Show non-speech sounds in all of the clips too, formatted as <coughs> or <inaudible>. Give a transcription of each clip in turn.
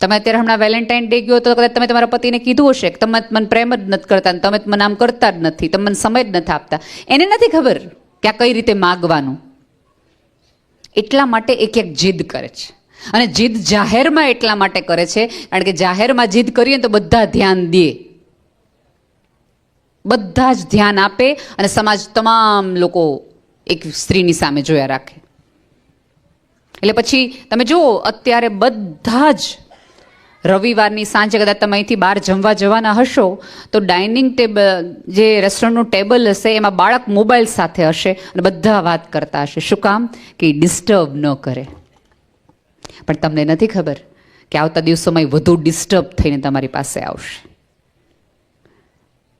તમે અત્યારે હમણાં વેલેન્ટાઇન ડે ગયો તો કદાચ તમે તમારા પતિને કીધું હશે કે તમે મને પ્રેમ જ નથી કરતા તમે મને આમ કરતા જ નથી, તમે મને સમય જ નથી આપતા. એને નથી ખબર કે આ કઈ રીતે માગવાનું. એટલા માટે એક એક જીદ કરે છે. અને જીદ જાહેરમાં એટલા માટે કરે છે, કારણ કે જાહેરમાં જીદ કરીએ તો બધા ધ્યાન દે. બધા જ ધ્યાન આપે અને સમાજ તમામ લોકો એક સ્ત્રીની સામે જોયા રાખે. એટલે પછી તમે જુઓ, અત્યારે બધા જ રવિવારની સાંજે કદાચ તમે અહીંથી બહાર જમવા જવાના હશો, તો ડાઇનિંગ ટેબલ જે રેસ્ટોરન્ટનું ટેબલ હશે, એમાં બાળક મોબાઈલ સાથે હશે અને બધા વાત કરતા હશે. શું કામ? કે ડિસ્ટર્બ ન કરે. પણ તમને નથી ખબર કે આવતા દિવસોમાં વધુ ડિસ્ટર્બ થઈને તમારી પાસે આવશે.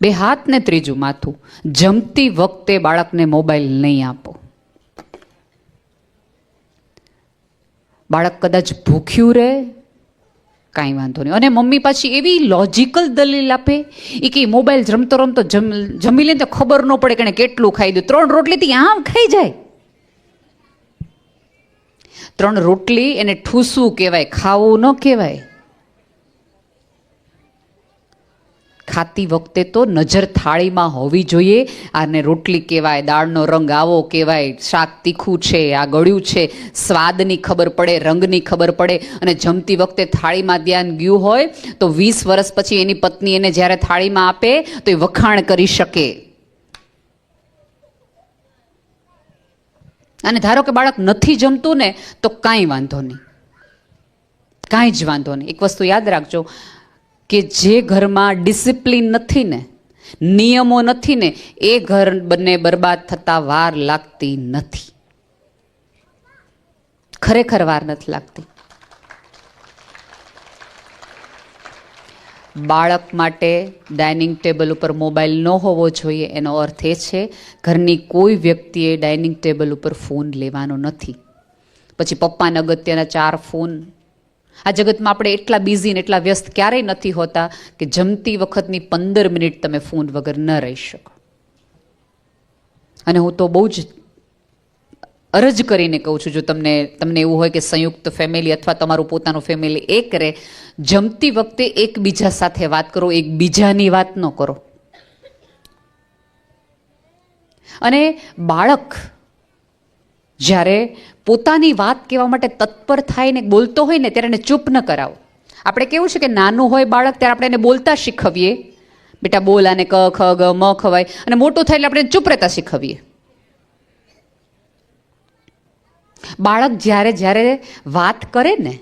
બે હાથ ને ત્રીજું માથું. જમતી વખતે બાળકને મોબાઈલ નહીં આપો. બાળક કદાચ ભૂખ્યું રહે કાંઈ વાંધો નહીં. અને મમ્મી પાછી એવી લોજિકલ દલીલ આપે એ કે મોબાઈલ જમતો રમતો જમ લે તો ખબર ન પડે કે કેટલું ખાઈ દઉં ત્રણ રોટલીથી આમ ખાઈ જાય. ત્રણ રોટલી એને ઠૂસવું કહેવાય, ખાવું ન કહેવાય. ખાતી વખતે તો નજર થાળીમાં હોવી જોઈએ. આને રોટલી કહેવાય, દાળનો રંગ આવો કહેવાય, શાક તીખું છે, આ ગળ્યું છે, સ્વાદની ખબર પડે, રંગની ખબર પડે અને જમતી વખતે થાળીમાં ધ્યાન ગયું હોય તો વીસ વર્ષ પછી એની પત્ની એને જ્યારે થાળીમાં આપે તો એ વખાણ કરી શકે. અને ધારો કે બાળક નથી જમતું ને તો કાંઈ વાંધો નહીં. કાંઈ જ વાંધો નહીં. એક વસ્તુ યાદ રાખજો કે જે ઘરમાં ડિસિપ્લિન નથી ને, નિયમો નથી ને, એ ઘર બંને બરબાદ થતા વાર લાગતી નથી. ખરેખર વાર નથી લાગતી. બાળક માટે ડાઇનિંગ ટેબલ ઉપર મોબાઈલ ન હોવો જોઈએ, એનો અર્થ એ છે, ઘરની કોઈ વ્યક્તિએ ડાઇનિંગ ટેબલ ઉપર ફોન લેવાનો નથી. પછી પપ્પાને અગત્યના ચાર ફોન આ જગતમાં આપણે એટલા બિઝી ને એટલા વ્યસ્ત ક્યારેય નથી હોતા કે જમતી વખતની પંદર મિનિટ તમે ફોન વગર ન રહી શકો. અને હું તો બહુ જ અરજ કરીને કહું છું, જો તમને તમને એવું હોય કે સંયુક્ત ફેમિલી અથવા તમારું પોતાનું ફેમિલી એ કરે જમતી વખતે એકબીજા સાથે વાત કરો, એકબીજાની વાત ન કરો. અને બાળક જ્યારે પોતાની વાત કહેવા માટે તત્પર થાય ને બોલતો હોય ને ત્યારે એને ચૂપ ન કરાવો. આપણે કેવું છે કે નાનું હોય બાળક ત્યારે આપણે એને બોલતા શીખવીએ. બેટા બોલ આને ક, ખ, ગ, મ, ખવાય. અને મોટું થાય એટલે આપણે ચૂપ રહેતા શીખવીએ. બાળક જ્યારે જ્યારે વાત કરે ને,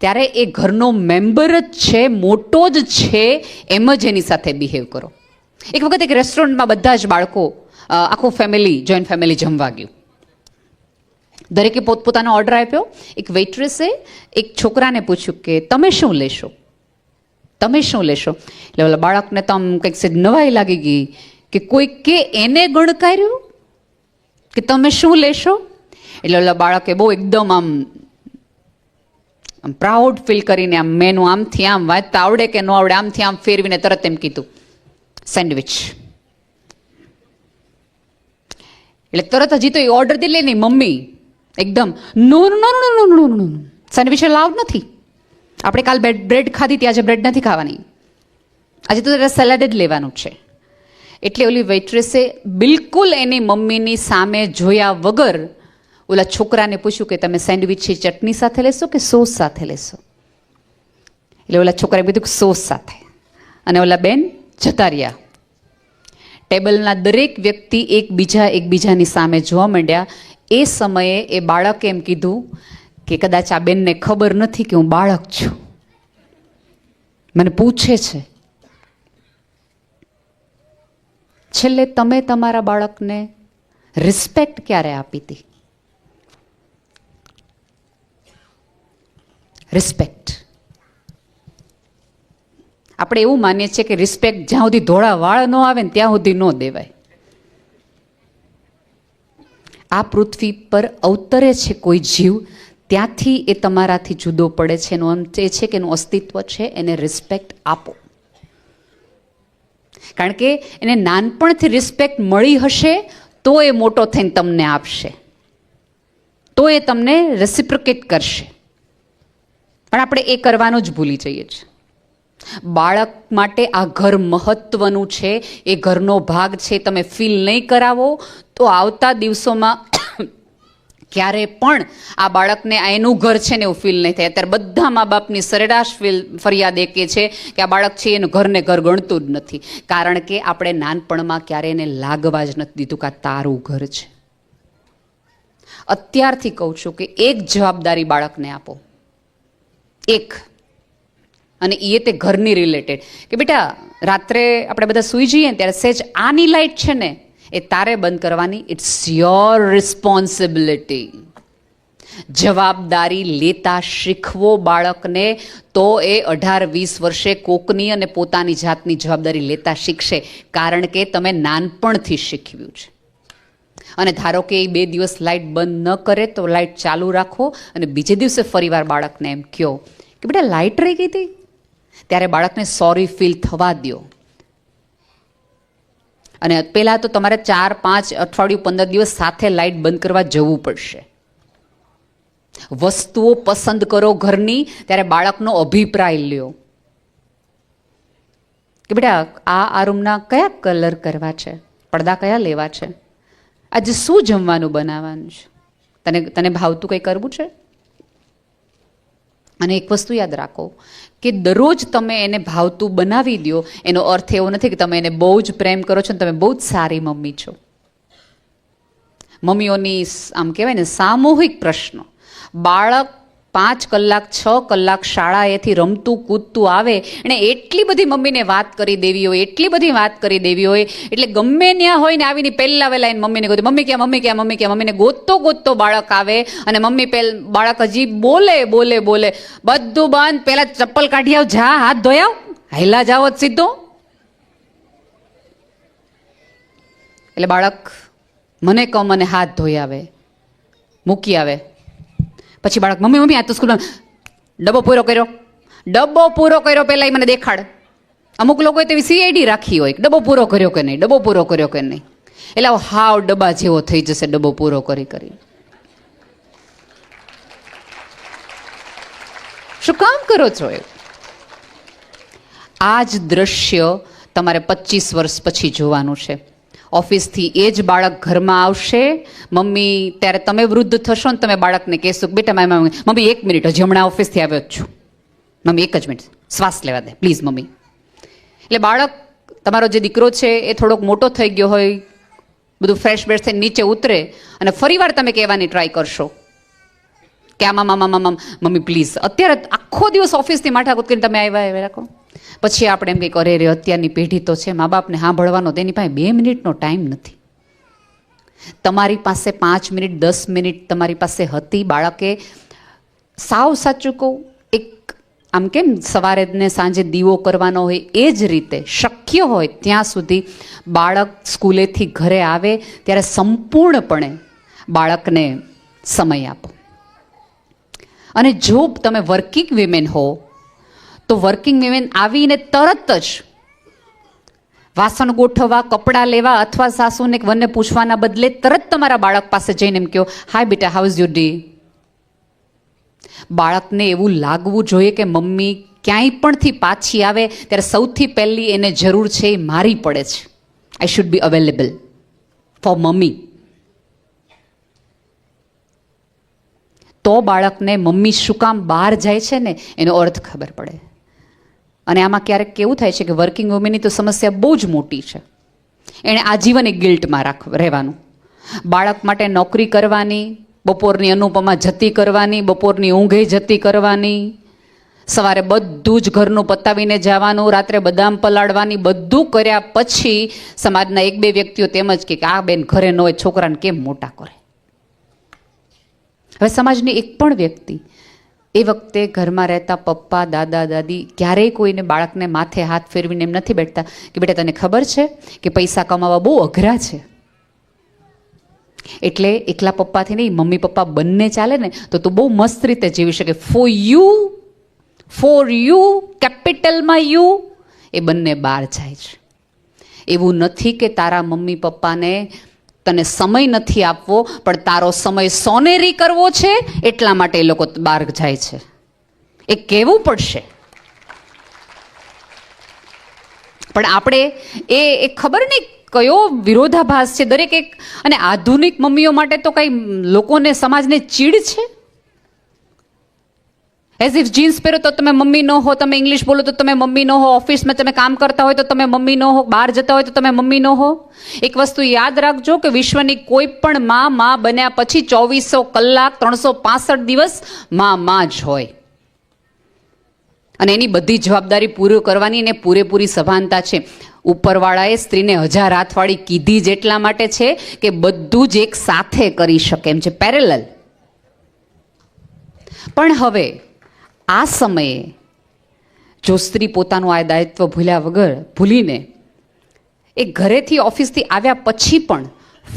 ત્યારે એ ઘરનો મેમ્બર જ છે, મોટો જ છે, એમ જ એની સાથે બિહેવ કરો. એક વખત એક રેસ્ટોરન્ટમાં બધા જ બાળકો આખું ફેમિલી જોઈન્ટ ફેમિલી જમવા ગયું. દરેકે પોતપોતાનો ઓર્ડર આપ્યો. એક વેઇટ્રેસે એક છોકરાને પૂછ્યું કે, તમે શું લેશો? તમે શું લેશો? એટલે ઓલા બાળકને તો આમ કંઈક સેજ નવાઈ લાગી ગઈ કે કોઈ કે એને ગણકાર્યું કે તમે શું લેશો? એટલે ઓલા બાળકે બહુ એકદમ આમ આમ પ્રાઉડ ફીલ કરીને આમ મેનું આમથી આમ વાંચતા આવડે કે ન આવડે આમથી આમ ફેરવીને તરત એમ કીધું સેન્ડવિચ એટલે તરત હજી તો એ ઓર્ડર દે લે નહીં મમ્મી. એકદમ. નો સેન્ડવિચ લાવ નથી. આપણે કાલ બ્રેડ ખાધી ત્યાં આજે બ્રેડ નથી ખાવાની. આજે તો તારે સલાડ જ લેવાનું છે. એટલે ઓલી વેઇટ્રેસે બિલકુલ એની મમ્મીની સામે જોયા વગર ઓલા છોકરાને પૂછ્યું કે તમે સેન્ડવિચની ચટણી સાથે લેશો કે સોસ સાથે લેશો? એટલે ઓલા છોકરાએ કીધું કે સોસ સાથે. અને ઓલા બેન જતા રહ્યા. ટેબલના દરેક વ્યક્તિ એકબીજા, એકબીજાની સામે જોવા માંડ્યા. એ સમયે એ બાળકે એમ કીધું કે કદાચ આ બેનને ખબર નથી કે હું બાળક છું. મને પૂછે છે, છેલ્લે તમે તમારા બાળકને રિસ્પેક્ટ ક્યારે આપી હતી? રિસ્પેક્ટ આપણે એવું માનીએ છીએ કે રિસ્પેક્ટ જ્યાં સુધી ધોળા વાળ ન આવે ને ત્યાં સુધી ન દેવાય. આ પૃથ્વી પર અવતરે છે કોઈ જીવ, ત્યાંથી એ તમારાથી જુદો પડે છે. એનો અંત એ છે કે એનું અસ્તિત્વ છે, એને રિસ્પેક્ટ આપો. કારણ કે એને નાનપણથી રિસ્પેક્ટ મળી હશે, તો એ મોટો થઈને તમને આપશે. તો એ તમને રેસિપ્રોકેટ કરશે. પણ આપણે એ કરવાનું જ ભૂલી જઈએ છીએ. બાળક માટે આ ઘર મહત્વનું છે. એ ઘરનો ભાગ છે. તમે ફીલ નહીં કરાવો તો આવતા દિવસોમાં <coughs> ક્યારે પણ આ બાળકને આ એનું ઘર છે ને એવું ફીલ નહીં થાય. અત્યારે બધા મા બાપની સરેરાશ ફીલ ફરિયાદ એ કે છે કે આ બાળક છે એનું ઘરને ઘર ગણતું જ નથી. કારણ કે આપણે નાનપણમાં ક્યારે એને લાગવા જ નથી દીધું કે આ તારું ઘર છે. અત્યારથી કહું છું કે એક જવાબદારી બાળકને આપો. એક. અને એ તે ઘરની રિલેટેડ કે બેટા, રાત્રે આપણે બધા સૂઈ જઈએ ને ત્યારે સેજ આની લાઈટ છે ને, એ તારે બંધ કરવાની. ઇટ્સ યોર રિસ્પોન્સિબિલિટી જવાબદારી લેતા શીખવો બાળકને, તો એ અઢાર વીસ વર્ષે કોકની અને પોતાની જાતની જવાબદારી લેતા શીખશે, કારણ કે તમે નાનપણથી શીખવ્યું છે. અને ધારો કે એ બે દિવસ લાઇટ બંધ ન કરે, તો લાઇટ ચાલુ રાખો અને બીજે દિવસે ફરીવાર બાળકને એમ કહો કે બેટા લાઇટ રહી ગઈ હતી? ત્યારે બાળકને સોરી ફીલ થવા દો અને પહેલાં તો તમારે ચાર, પાંચ, અઠવાડિયું, પંદર દિવસ સાથે લાઇટ બંધ કરવા જવું પડશે. વસ્તુઓ પસંદ કરો ઘરની, ત્યારે બાળકનો અભિપ્રાય લ્યો. કે બેટા, આ આ રૂમના કયા કલર કરવા છે? પડદા કયા લેવા છે? આજે શું જમવાનું બનાવવાનું છે? તને તને ભાવતું કંઈ કરવું છે? અને એક વસ્તુ યાદ રાખો કે દરરોજ તમે એને ભાવતું બનાવી દો, એનો અર્થ એવો નથી કે તમે એને બહુ જ પ્રેમ કરો છો ને તમે બહુ જ સારી મમ્મી છો. મમ્મીઓની આમ કહેવાય ને સામૂહિક પ્રશ્નો. બાળક પાંચ કલાક, છ કલાક શાળાએથી રમતું, કૂદતું આવે અને એટલી બધી મમ્મીને વાત કરી દેવી હોય, એટલી બધી વાત કરી દેવી હોય, એટલે ગમે ત્યાં હોય ને આવીને પહેલા વહેલા એને મમ્મીને ગોતી મમ્મી ક્યાં મમ્મી ક્યાં મમ્મી ક્યાં? મમ્મીને ગોતતો ગોતતો બાળક આવે અને મમ્મી પેલ, બાળક હજી બોલે બોલે બોલે, બધું બંધ પહેલાં ચપ્પલ કાઢી આવ, જા, હાથ ધોઈ આવ હાઈલા જાઓ જ સીધો. એટલે બાળક મને કહો, મને હાથ ધોઈ આવે, મૂકી આવે. પછી બાળક, મમ્મી મમ્મી, આ તો સ્કૂલમાં ડબ્બો પૂરો કર્યો. ડબ્બો પૂરો કર્યો પહેલાં એ મને દેખાડ. અમુક લોકોએ તેવી સીઆઈડી રાખી હોય ડબ્બો પૂરો કર્યો કે નહીં, ડબ્બો પૂરો કર્યો કે નહીં. એટલે હાવ ડબ્બા જેવો થઈ જશે ડબ્બો પૂરો કરી કરી. શું કામ કરો છો એ આ જ દ્રશ્ય તમારે પચીસ વર્ષ પછી જોવાનું છે. ઓફિસથી એ જ બાળક ઘરમાં આવશે. મમ્મી, ત્યારે તમે વૃદ્ધ થશો ને તમે બાળકને કહેશો, બેટા મારી મમ્મી, એક મિનિટ, હજી હમણાં ઓફિસથી આવ્યો જ છું. મમ્મી, એક જ મિનિટ, શ્વાસ લેવા દે, પ્લીઝ, મમ્મી. એટલે બાળક, તમારો જે દીકરો છે, એ થોડોક મોટો થઈ ગયો હોય, બધું ફ્રેશ બ્રેશ થઈને નીચે ઉતરે અને ફરીવાર તમે કહેવાની ટ્રાય કરશો. કે આમાં મામા મામા મમ્મી પ્લીઝ અત્યારે આખો દિવસ ઓફિસથી માઠા કરીને તમે આવ્યા આવ્યા રાખો. પછી આપણે એમ કંઈક, અરે રે અત્યારની પેઢી તો છે મા બાપને સાંભળવાનો તેની પાસે બે મિનિટનો ટાઈમ નથી. તમારી પાસે પાંચ મિનિટ, દસ મિનિટ તમારી પાસે હતી બાળકે. સાવ સાચું કહું, એક આમ કેમ સવારે ને સાંજે દીવો કરવાનો હોય એ જ રીતે, શક્ય હોય ત્યાં સુધી બાળક સ્કૂલેથી ઘરે આવે, ત્યારે સંપૂર્ણપણે બાળકને સમય આપો. અને જો તમે વર્કિંગ વિમેન હો, તો વર્કિંગ વિમેન આવીને તરત જ વાસણ ગોઠવવા, કપડાં લેવા અથવા સાસુને વનને પૂછવાના બદલે તરત તમારા બાળક પાસે જઈને એમ કહો હાય બેટા હાઉઝ યુ ડે બાળકને એવું લાગવું જોઈએ કે મમ્મી ક્યાંય પણથી પાછી આવે, ત્યારે સૌથી પહેલી એને જરૂર છે એ મારી પડે છે. I should be available for mummy તો બાળકને મમ્મી શું કામ બહાર જાય છે ને, એનો અર્થ ખબર પડે. અને આમાં ક્યારેક કેવું થાય છે કે વર્કિંગ વુમેનની તો સમસ્યા બહુ જ મોટી છે. એણે આજીવન એક ગિલ્ટમાં રાખ, રહેવાનું. બાળક માટે નોકરી કરવાની, બપોરની અનુપમા જતી કરવાની, બપોરની ઊંઘે જતી કરવાની, સવારે બધું જ ઘરનું પતાવીને જવાનું, રાત્રે બદામ પલાળવાની, બધું કર્યા પછી સમાજના એક બે વ્યક્તિઓ તેમજ કે, આ બેન ઘરે ન હોય, છોકરાને કેમ મોટા કરે? હવે સમાજની એક પણ વ્યક્તિ એ વખતે ઘરમાં રહેતા પપ્પા, દાદા, દાદી ક્યારેય કોઈને બાળકને માથે હાથ ફેરવીને એમ નથી બેઠતા કે બેટા તને ખબર છે કે પૈસા કમાવા બહુ અઘરા છે? એટલે એકલા પપ્પાથી નહીં, મમ્મી પપ્પા બંને ચાલે ને તો તું બહુ મસ્ત રીતે જીવી શકે. ફોર યુ ફોર યુ કેપિટલમાં યુ એ બંને બહાર જાય છે. એવું નથી કે તારા મમ્મી પપ્પાને તને સમય નથી આપવો, પણ તારો સમય સોનેરી કરવો છે, એટલા માટે એ લોકો બહાર જાય છે. એ કહેવું પડશે. પણ આપણે એ એ ખબર નહીં કયો વિરોધાભાસ છે, દરેક એક, અને આધુનિક મમ્મીઓ માટે તો કંઈ લોકોને, સમાજને ચીડ છે? એઝ ઇફ જીન્સ પહેરો તો તમે મમ્મી નો હો, તમે ઇંગ્લિશ બોલો તો તમે મમ્મી નો હો ઓફિસમાં તમે કામ કરતા હોય તો તમે મમ્મી નો હો, બહાર જતા હોય તો તમે મમ્મી નો હો. એક વસ્તુ યાદ રાખજો કે વિશ્વની કોઈ પણ માં માં બન્યા પછી ચોવીસો કલાક, ત્રણસો દિવસમાં માં જ હોય. અને એની બધી જવાબદારી પૂરી કરવાની એને પૂરેપૂરી સભાનતા છે. ઉપરવાળાએ સ્ત્રીને હજાર હાથવાળી કીધી જ એટલા માટે છે કે બધું જ એક સાથે કરી શકે એમ છે. પેરેલલ પણ હવે આ સમયે જો સ્ત્રી પોતાનું આ દાયિત્વ ભૂલ્યા વગર ભૂલીને એ ઘરેથી ઓફિસથી આવ્યા પછી પણ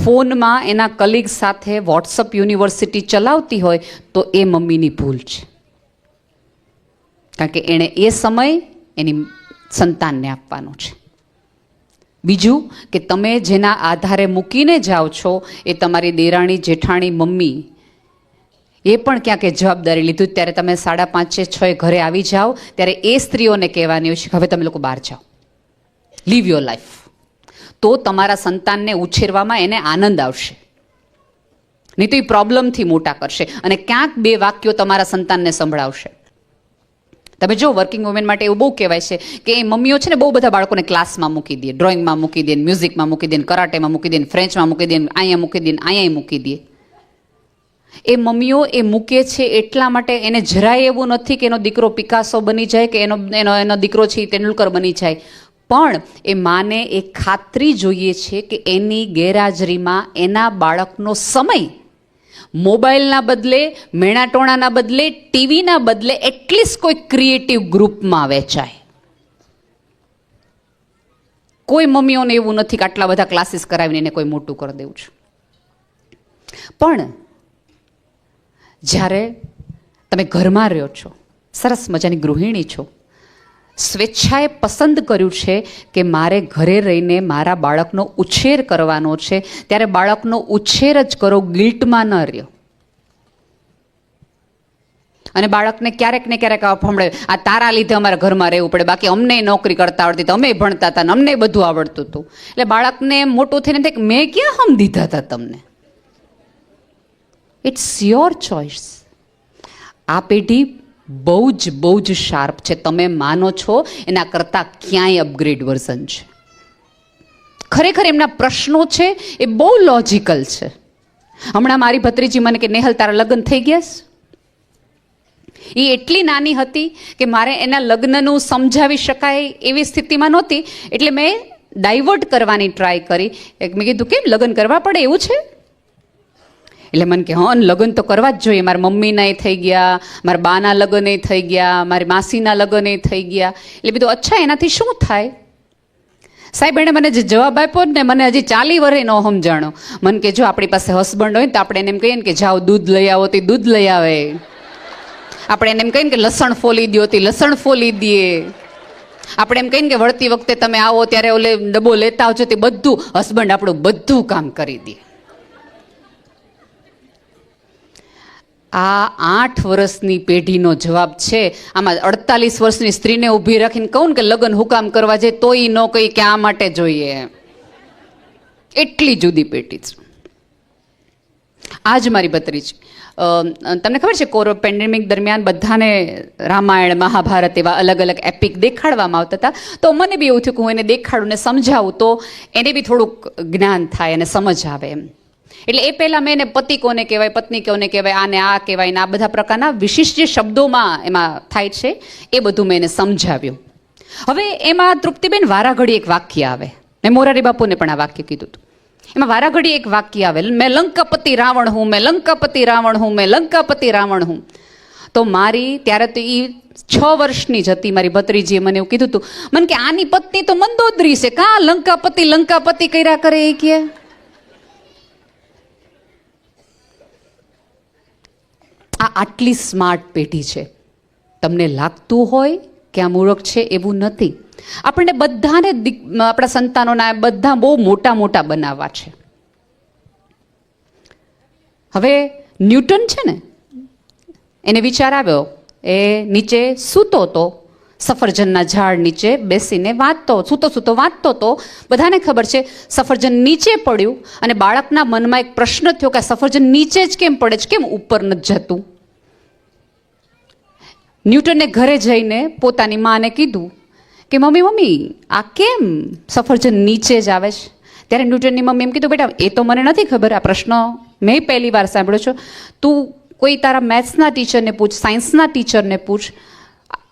ફોનમાં એના કલીગ સાથે વોટ્સઅપ યુનિવર્સિટી ચલાવતી હોય તો એ મમ્મીની ભૂલ છે. કારણ કે એણે એ સમય એની સંતાનને આપવાનો છે. બીજું કે તમે જેના આધારે મૂકીને જાઓ છો એ તમારી દેરાણી જેઠાણી મમ્મી એ પણ ક્યાંક જવાબદારી લીધું ત્યારે તમે સાડા પાંચે છ ઘરે આવી જાઓ, ત્યારે એ સ્ત્રીઓને કહેવાની હોય છે હવે તમે લોકો બહાર જાઓ. લીવ યોર લાઈફ તો તમારા સંતાનને ઉછેરવામાં એને આનંદ આવશે. નહીં તો એ પ્રોબ્લેમથી મોટા કરશે અને ક્યાંક બે વાક્યો તમારા સંતાનને સંભળાવશે. તમે જો વર્કિંગ વુમેન માટે એવું બહુ કહેવાય છે કે એ મમ્મીઓ છે ને બહુ બધા બાળકોને ક્લાસમાં મૂકી દે ડ્રોઈંગમાં મૂકી દે મ્યુઝિકમાં મૂકી દે, કરાટેમાં મૂકી દે ફ્રેન્ચમાં મૂકી દે, અહીંયા મૂકી દે, અહીંયા મૂકી દે. એ મમ્મીઓ એ મૂકે છે એટલા માટે એને જરાય એવું નથી કે એનો દીકરો પિકાસો બની જાય કે એનો એનો એનો દીકરો છે તેંડુલકર બની જાય. પણ એ માને એ ખાતરી જોઈએ છે કે એની ગેરહાજરીમાં એના બાળકનો સમય મોબાઈલના બદલે, મેણાટોણાના બદલે, ટીવીના બદલે એટલીસ્ટ કોઈ ક્રિએટિવ ગ્રુપમાં વેચાય કોઈ મમ્મીઓને એવું નથી કે આટલા બધા ક્લાસીસ કરાવીને એને કોઈ મોટું કરી દેવું છે. પણ જ્યારે તમે ઘરમાં રહ્યો છો, સરસ મજાની ગૃહિણી છો, સ્વેચ્છાએ પસંદ કર્યું છે કે મારે ઘરે રહીને મારા બાળકનો ઉછેર કરવાનો છે, ત્યારે બાળકનો ઉછેર જ કરો, ગિલ્ટમાં ન રહ્યો. અને બાળકને ક્યારેક ને ક્યારેક ફમડે આ તારા લીધે અમારા ઘરમાં રહેવું પડે, બાકી અમને નોકરી કરતા આવડતી તો અમે ભણતા હતા ને અમને બધું આવડતું હતું. એટલે બાળકને મોટું થઈને મેં ક્યાં હમ દીધા હતા તમને? ઇટ્સ યોર ચોઇસ આ પેઢી બહુ જ બહુ જ શાર્પ છે. તમે માનો છો, એના કરતાં ક્યાંય અપગ્રેડ વર્ઝન છે? ખરેખર એમના પ્રશ્નો છે, એ બહુ લોજિકલ છે. હમણાં મારી ભત્રીજી મને કે, નેહલ, તારા લગ્ન થઈ ગયા એ એટલી નાની હતી કે મારે એના લગ્નનું સમજાવી શકાય એવી સ્થિતિમાં નહોતી. એટલે મેં ડાયવર્ટ કરવાની ટ્રાય કરી. મેં કીધું, કેમ? લગ્ન કરવા પડે એવું છે? એટલે મને કે, હં લગ્ન તો કરવા જ જોઈએ. મારા મમ્મીના એ થઈ ગયા, મારા બાના લગ્ન થઈ ગયા, મારી માસીના લગ્ન થઈ ગયા. એટલે બીધું, અચ્છા, એનાથી શું થાય? સાહેબ, એણે મને જે જવાબ આપ્યો ને, મને હજી ચાલી વરે ન સમજાણો. મને કે, જો આપણી પાસે હસબન્ડ હોય ને, તો આપણે એને એમ કહીએ ને કે, જાઓ, દૂધ લઈ આવો, તે દૂધ લઈ આવે. આપણે એને એમ કહીએ ને કે, લસણ ફોલી દો તે લસણ ફોલી દે આપણે એમ કહીએ ને કે, વળતી વખતે તમે આવો, ત્યારે ઓલે ડબ્બો લેતા આવજો, તે બધું હસબન્ડ આપણું બધું કામ કરી દે. આ આઠ વર્ષની પેઢીનો જવાબ છે. આમાં અડતાલીસ વર્ષની સ્ત્રીને ઊભી રાખીને કહું કે લગ્ન હુકામ કરવા જાય એ ન કહી કે આ માટે જોઈએ. એટલી જુદી પેઢી છે. આ જ મારી ભત્રીજ છે. તમને ખબર છે કોરો પેન્ડેમિક દરમિયાન બધાને રામાયણ, મહાભારત એવા અલગ અલગ એપિક દેખાડવામાં આવતા હતા? તો મને બી એવું થયું કે હું એને દેખાડું ને સમજાવું તો એને બી થોડુંક જ્ઞાન થાય અને સમજ આવે એમ. એટલે એ પહેલાં મેં એને પતિ કોને કહેવાય, પત્ની કોને કહેવાય, આને આ કહેવાય ને આ બધા પ્રકારના વિશિષ્ટ શબ્દોમાં એમાં થાય છે, એ બધું મેં એને સમજાવ્યું. હવે એમાં તૃપ્તિબેન વારાઘડી એક વાક્ય આવે. મેં મોરારી બાપુને પણ આ વાક્ય કીધું હતું. એમાં વારાઘડી એક વાક્ય આવે. મેં લંકાપતિ રાવણ હું, મેં લંકાપતિ રાવણ હું, મેં લંકાપતિ રાવણ હું. તો મારી, ત્યારે તો એ છ વર્ષની જ હતી મારી ભત્રીજીએ મને એવું કીધું હતું. મને કે આની પત્ની તો મંદોદરી છે. કાં લંકાપતિ લંકાપતિ કર્યા કરે એ કે? આટલી સ્માર્ટ પેઢી છે. તમને લાગતું હોય કે આ મૂર્ખ છે, એવું નથી. આપણને બધાને આપણા સંતાનોના બધા બહુ મોટા મોટા બનાવવા છે. હવે ન્યૂટન છે ને, એને વિચાર આવ્યો. એ નીચે સૂતો તો, સફરજનના ઝાડ નીચે બેસીને વાંચતો, સૂતો સૂતો વાંચતો તો બધાને ખબર છે, સફરજન નીચે પડ્યું અને બાળકના મનમાં એક પ્રશ્ન થયો કે સફરજન નીચે જ કેમ પડે છે, કેમ ઉપર નથી જતું? ન્યૂટને ઘરે જઈને પોતાની માને કીધું કે, મમ્મી મમ્મી, આ કેમ સફરજન નીચે જ આવે છે? ત્યારે ન્યૂટનની મમ્મી એમ કીધું, બેટા, એ તો મને નથી ખબર, આ પ્રશ્ન મેં પહેલી વાર સાંભળ્યો છું. તું કોઈ તારા મેથ્સના ટીચરને પૂછ, સાયન્સના ટીચરને પૂછ.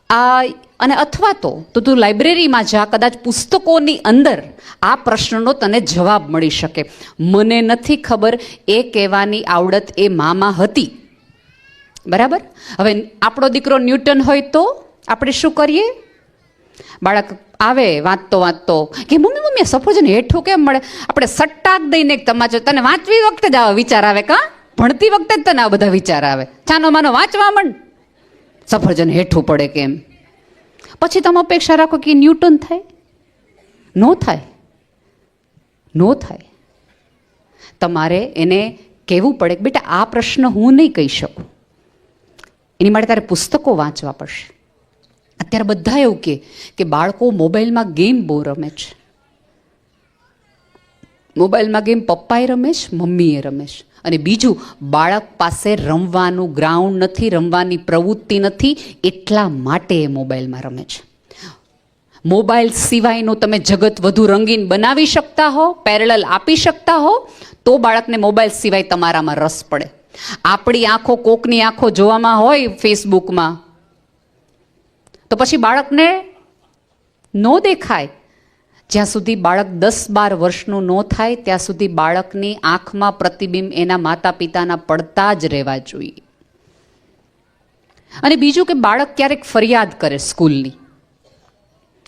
આ, અને અથવા તો તો તું લાઇબ્રેરીમાં જા, કદાચ પુસ્તકોની અંદર આ પ્રશ્નનો તને જવાબ મળી શકે. મને નથી ખબર, એ કહેવાની આવડત એ મામાં હતી. બરાબર? હવે આપણો દીકરો ન્યૂટન હોય તો આપણે શું કરીએ? બાળક આવે, વાંચતો વાંચતો. કે મમ્મી મમ્મી સફરજન હેઠું કેમ મળે? આપણે સટ્ટાક દઈને તમાચો તને વાંચવી વખતે જ આવા વિચાર આવે કાં? ભણતી વખતે જ તને આ બધા વિચાર આવે. ચાનો માનો વાંચવા માંડ સફરજન હેઠું પડે કેમ? પછી તમે અપેક્ષા રાખો કે ન્યૂટન થાય? નો થાય. નો થાય. તમારે એને કહેવું પડે કે બેટા, આ પ્રશ્ન હું નહીં કહી શકું. એની માટે તારે પુસ્તકો વાંચવા પડશે. અત્યારે બધા એવું કહે કે બાળકો મોબાઈલમાં ગેમ બહુ રમે છે. મોબાઈલમાં ગેમ પપ્પાએ રમે છે, મમ્મીએ રમે છે. અને બીજું, બાળક પાસે રમવાનું ગ્રાઉન્ડ નથી, રમવાની પ્રવૃત્તિ નથી, એટલા માટે એ મોબાઈલમાં રમે છે. મોબાઈલ સિવાયનું તમે જગત વધુ રંગીન બનાવી શકતા હો પેરેલલ આપી શકતા હો, તો બાળકને મોબાઈલ સિવાય તમારામાં રસ પડે. આપણી આંખો કોકની આંખો જોવામાં હોય ફેસબુકમાં, તો પછી બાળકને નો દેખાય. જ્યાં સુધી બાળક દસ બાર વર્ષનું ન થાય, ત્યાં સુધી બાળકની આંખમાં પ્રતિબિંબ એના માતા પિતાના પડતા જ રહેવા જોઈએ. અને બીજું કે બાળક ક્યારેક ફરિયાદ કરે સ્કૂલની.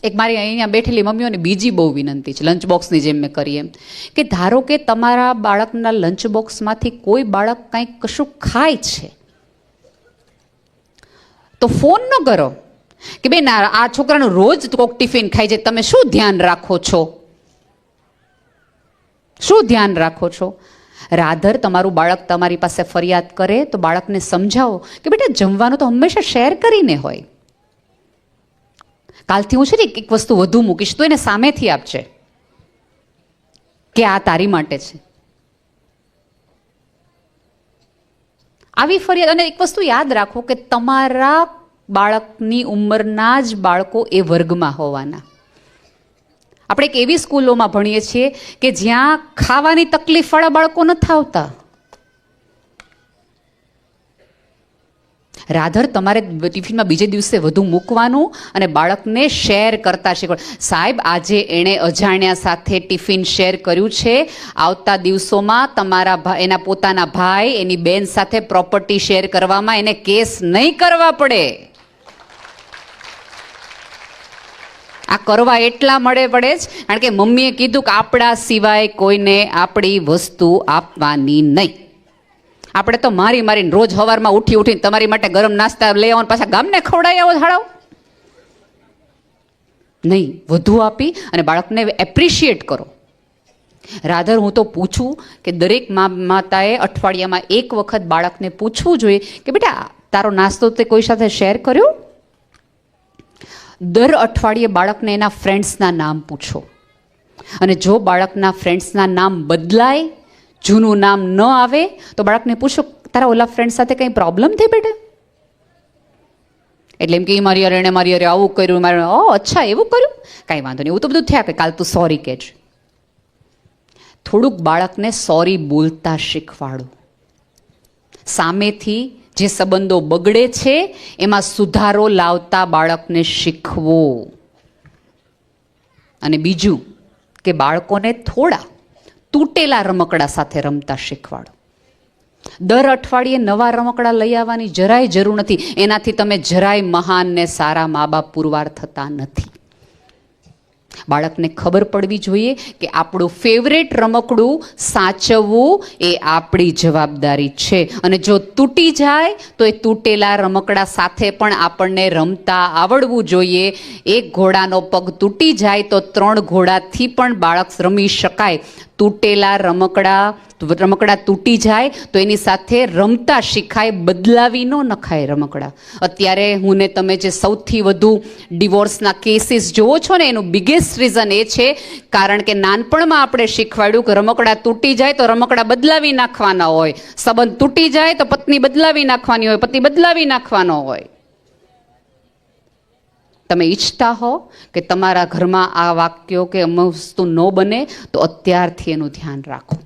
એક મારી અહીંયા બેઠેલી મમ્મીઓને બીજી બહુ વિનંતી છે લંચ બોક્સની જેમ મેં કરી એમ. કે ધારો કે તમારા બાળકના લંચ બોક્સમાંથી કોઈ બાળક કંઈક કશું ખાય છે, તો ફોન ન કરો. કે બેન, આ આ છોકરાનું રોજ કોક ટિફિન ખાય છે, તમે શું ધ્યાન રાખો છો? શું ધ્યાન રાખો છો? રાધર, તમારું બાળક તમારી પાસે ફરિયાદ કરે તો બાળકને સમજાવો કે બેટા, જમવાનું તો હંમેશા શેર કરીને હોય. કાલથી હું છે ને એક વસ્તુ વધુ મૂકીશ. તો એને સામેથી આપજે કે આ તારી માટે છે. આવી ફરિયાદ અને એક વસ્તુ યાદ રાખો કે તમારા બાળકની ઉંમરના જ બાળકો એ વર્ગમાં હોવાના. આપણે એક એવી સ્કૂલોમાં ભણીએ છીએ કે જ્યાં ખાવાની તકલીફવાળા બાળકો નથી આવતા. રાધર, તમારે ટિફિનમાં બીજે દિવસે વધુ મૂકવાનું અને બાળકને શેર કરતા શીખવા સાહેબ, આજે એણે અજાણ્યા સાથે ટિફિન શેર કર્યું છે. આવતા દિવસોમાં તમારા એના પોતાના ભાઈ, એની બેન સાથે પ્રોપર્ટી શેર કરવામાં એને કેસ નહીં કરવા પડે. આ કરવા એટલા મળે પડે જ, કારણ કે મમ્મીએ કીધું કે આપણા સિવાય કોઈને આપણી વસ્તુ આપવાની નહીં. આપણે તો મારી મારીને રોજ સવારમાં ઉઠી ઉઠીને તમારી માટે ગરમ નાસ્તા લઈ આવો પાછા ગામને ખવડાવી આવો હાડાવ નહીં, વધુ આપી અને બાળકને એપ્રિશિએટ કરો. રાધર, હું તો પૂછું કે દરેક મા, માતાએ અઠવાડિયામાં એક વખત બાળકને પૂછવું જોઈએ કે બેટા, તારો નાસ્તો તે કોઈ સાથે શેર કર્યો? દર અઠવાડિયે બાળકને એના ફ્રેન્ડ્સના નામ પૂછો. અને જો બાળકના ફ્રેન્ડ્સના નામ બદલાય જૂનું નામ ન આવે, તો બાળકને પૂછો, તારા ઓલા ફ્રેન્ડ સાથે કંઈ પ્રોબ્લેમ થઈ બેટા? એટલે એમ કે મારી અરે એણે મારી અરે આવું કર્યું, મારે ઓ અચ્છા, એવું કર્યું? કાંઈ વાંધો નહીં, એવું તો બધું થયા કે કાલ તું સોરી કહેજ થોડુંક બાળકને સોરી બોલતા શીખવાડો. સામેથી જે સંબંધો બગડે છે, એમાં સુધારો લાવતા બાળકને શીખવો. અને બીજું કે બાળકોને થોડા તૂટેલા રમકડા સાથે રમતા શીખવાડો. દર અઠવાડિયે નવા રમકડા લઈ આવવાની જરાય જરૂર નથી. એનાથી તમે જરાય મહાન ને સારા મા બાપ પુરવાર થતા નથી. બાળકને ખબર પડવી જોઈએ કે આપણું ફેવરેટ રમકડું સાચવવું એ આપણી જવાબદારી છે. અને જો તૂટી જાય, તો એ તૂટેલા રમકડા સાથે પણ આપણને રમતા આવડવું જોઈએ. એક ઘોડાનો પગ તૂટી જાય, તો ત્રણ ઘોડાથી પણ બાળક રમી શકાય. તૂટેલા રમકડા રમકડા તૂટી જાય તો એની સાથે રમતા શીખાય બદલાવી ન નખાય રમકડા. અત્યારે હું ને તમે જે સૌથી વધુ ડિવોર્સના કેસીસ જોવો છો ને, એનું બિગેસ્ટ રીઝન એ છે, કારણ કે નાનપણમાં આપણે શીખવાડ્યું કે રમકડા તૂટી જાય તો રમકડા બદલાવી નાખવાના હોય. સંબંધ તૂટી જાય તો પત્ની બદલાવી નાખવાની હોય, પતિ બદલાવી નાખવાનો હોય. તમે ઈચ્છતા હો કે તમારા ઘરમાં આ વાક્યો કે અમુક વસ્તુ ન બને, તો અત્યારથી એનું ધ્યાન રાખો.